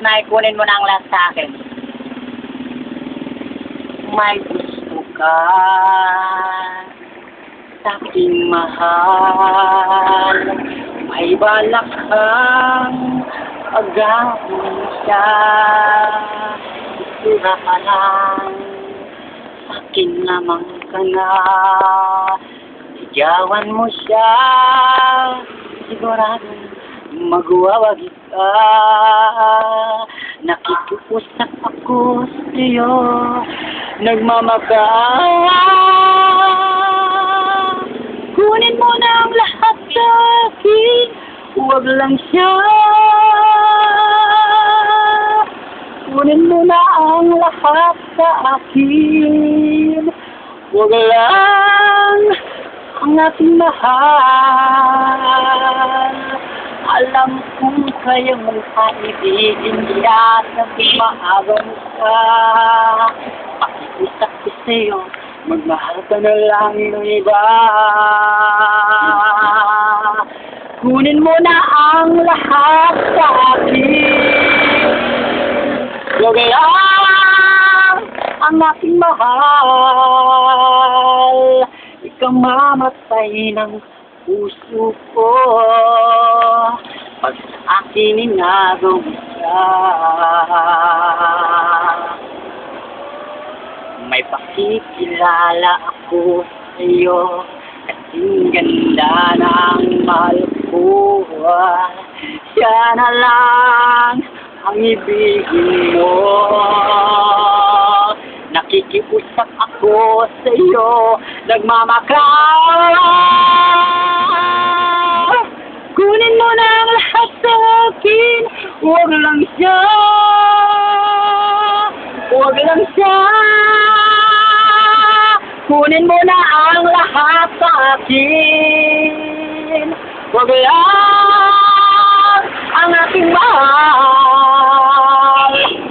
na ikunin mo na ang lahat sa akin. May gusto ka sa aking mahal. May balak kang agawin siya. Isura ka lang, akin lamang ka na. Sigawan mo siya, sigurado magwawagi ka. Nakikiusap ako sa iyo, nagmamaka. Kunin mo na ang lahat sa akin, huwag lang siya. Kunin mo na ang lahat sa akin, huwag lang ang ating mahal. Alam kong kaya mong kaibigin niya sa maagaw mo ka. Pakiusap ko sa'yo, magmahal ka na lang ng iba. Kunin mo na ang lahat sa akin. Lang ang aking mahal. Ikaw mamatay ng puso ko. Pag akin siya. May pakikilala ako sa iyo. Kasing ganda ng mahal ko. Siya na lang ang ibigin mo. Nakikiusap ako sa iyo, nagmamakaawa. Huwag lang siya. Huwag lang siya. Kunin mo na ang lahat sa akin. Huwag lang ang aking mahal.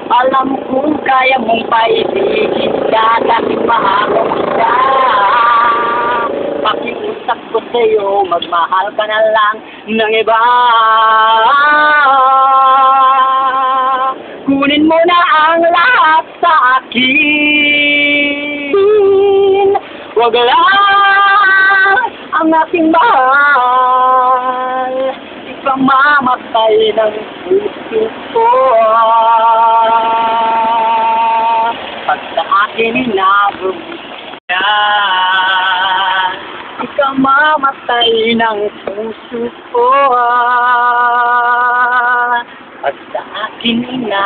Alam kong kaya mong paibigin ka dahil mahal mo siya. Pakiusap ko sa'yo, magmahal ka na lang ng iba. Sa akin. Huwag lang ang aking mahal. Ikaw mamatay ng puso ko. Pag sa akin inabog ka, ikaw mamatay ng puso ko. Pag sa akin siya.